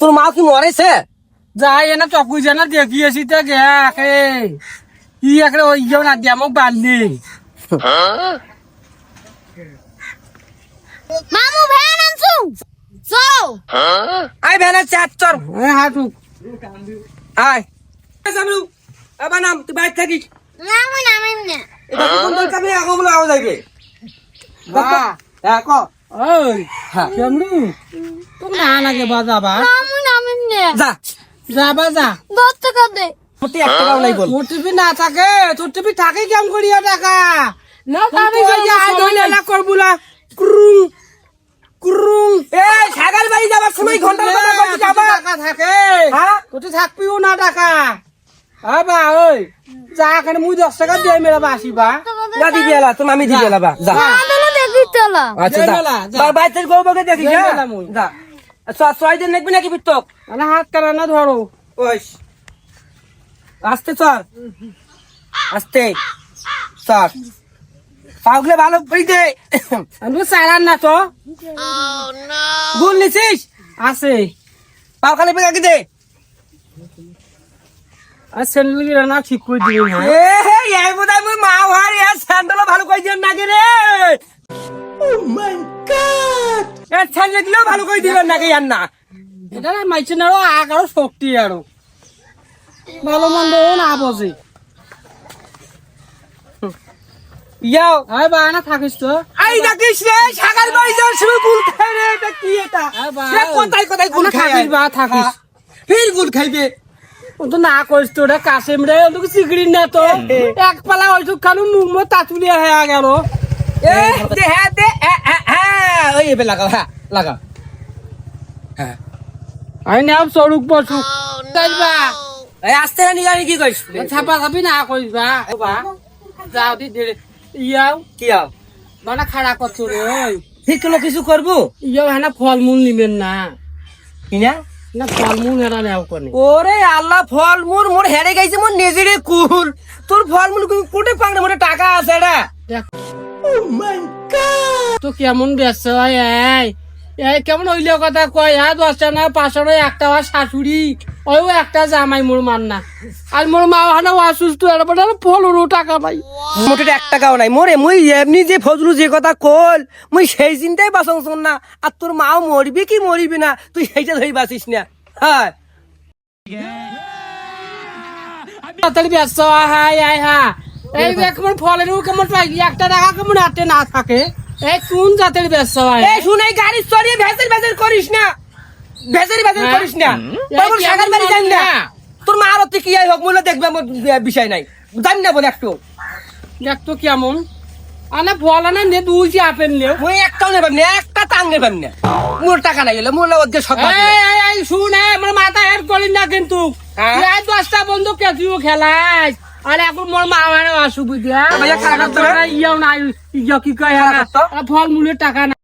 তোর মা কি মরেছে? যাই এনে চকু জানা দেখিয়েছি তো গে একে ই একে ওই যাও না দিয়া মোক বান্ধি। মামু ভ্যান আনছু। চলো আই ভ্যানে চাট চর। এ হাঁটু। আয়। জামলু আবার নাম তুই বাইর থাকিস। না নামিম না। এটা কোন দরকার নেই? আগো বলে আওয়াজ আইবে হ্যাঁ হ্যাঁ ক। ওই হ্যাঁ। কেমনু তোর না লাগে বাজাবা না না। যা। দশ টাকা দে। মোটে এক টাকাও নাই বল। তোর টিপি না থাকে তোর টিপি থাকে কেম করিয়া টাকা? না আমি কই যে আয় ধইলে না করবুলা ক্রুং ক্রুং এ ছাগল বাড়ি যাবার সময় ঘণ্টা কথা কই যাবা। টাকা থাকে। হ্যাঁ? থাকবিও না টাকা? আবা ওই। যা এখানে মুই দশ টাকা দিয়ে মেলা বাসিবা যা দিবি এলা মামি দিবি এলা বা। যা। দেখি আচ্ছা যা। বাইতের গো বগে যাই হ্যাঁ? যা। ছয় দিন দেখবি নাকি বিটক মানে হাত কানা না ধরো। ওইস। আস্তে চল। আস্তে। চল। পাগলে ভালো করে দে। আমি চালান না তো। গুল নিছিস? আছে। পাও খালি বেগে দে। আর স্যান্ডেল না ঠিক করে দিবি এ হে এই বোধহয় মা ভালো করে নাকি রে? ও মাই গড এ স্যান্ডেল দিলেও ভালো করে দিবেন নাকি আর না এটা মাইছে না আগ আরও শক্তি আরও। ভালো মন্দ না ইয়াও। থাকিস তো। আই নাকিস রে সাগার বাড়ি যাওয়ার সময় গুল খাই রে এটা কি এটা? আয় বা সে কোথায় কোথায় গুল খাই থাকিস বা থাকিস। ফির গুল খাইবে। ও তো না করিস তো কাশেম রে ও তো সিগড়ি না তো। এক পালা ওইটুক খানু মুখ মো তাতুলিয়া হয়ে গেল। এ দে হ্যাঁ দে হ্যাঁ হ্যাঁ, হ্যাঁ ওই এবে লাগাও হ্যাঁ লাগাও। হ্যাঁ। আমি নাম বসু। যাইবা এই আস্তে না কি কইস ছাপা ছাপি না করিস বা বা যাও দি ধীরে ইয়াও কি আও? মানে খাড়া করছ রে ওই। ঠিক কোনো কিছু করব? ইয়াও হ্যাঁ ফল মূল নিবেন না। কি না? না ফল মূল হেরা নেও কোনে। ওরে আল্লাহ ফল মূল মোর হেরে গেছে মোর নিজেরে কুল। তোর ফল মূল কোটে পাংরে মোটে টাকা আছে রে দেখ। তো কেমন ব্যস্ত হয় এই। কেমন হইলে কথা কয় হ্যাঁ দশটা না পাঁচটা না একটা হয় শাশুড়ি ওই একটা জামাই মোর মান না আর মোর মা হানা অসুস্থ এরপর ফলরও টাকা পাই মোটে এক টাকাও নাই। মোরে মুই এমনি যে ফজলু যে কথা কল মুই সেই চিন্তাই বাসং শোন না। আর তোর মাও মরবি কি মরিবি না তুই সেইটা ধরি বাঁচিস না। হ্যাঁ। তাড়াতাড়ি ব্যস্ত হয় হাই হাই হা এই কেমন ফলেরও কেমন পাই একটা টাকা কেমন হাতে না থাকে? এই কোন জাতের ব্যস্ত হয় এই শুনে গাড়ি চড়িয়ে ভেসের ভেসের করিস না। ভেসের ভেসের হ্যাঁ? করিস না। তোর সাগার বাড়ি যাই না। না? তোর মা আরতি কি আই হোক মনে দেখবে আমার বিষয় নাই। জানি না বলে একটু। কেমন। আনা আনা নে দুলছি আপেল একটাও নেবেন না একটা টাং নেবেন না। মোর টাকা নাই গেলে মোর ওকে সব এই, এই, এই, শুন আমার মাথা হেড করি না কিন্তু। হ্যাঁ? এই দশটা বন্ধু কেঁচিও খেলাস আর এখন মোর মা মানে অসুবিধা ভাইয়া, কারা করতো রে? ইয়াও নাই ইয়া কি কয় কারা করতো? ফল মূলের টাকা না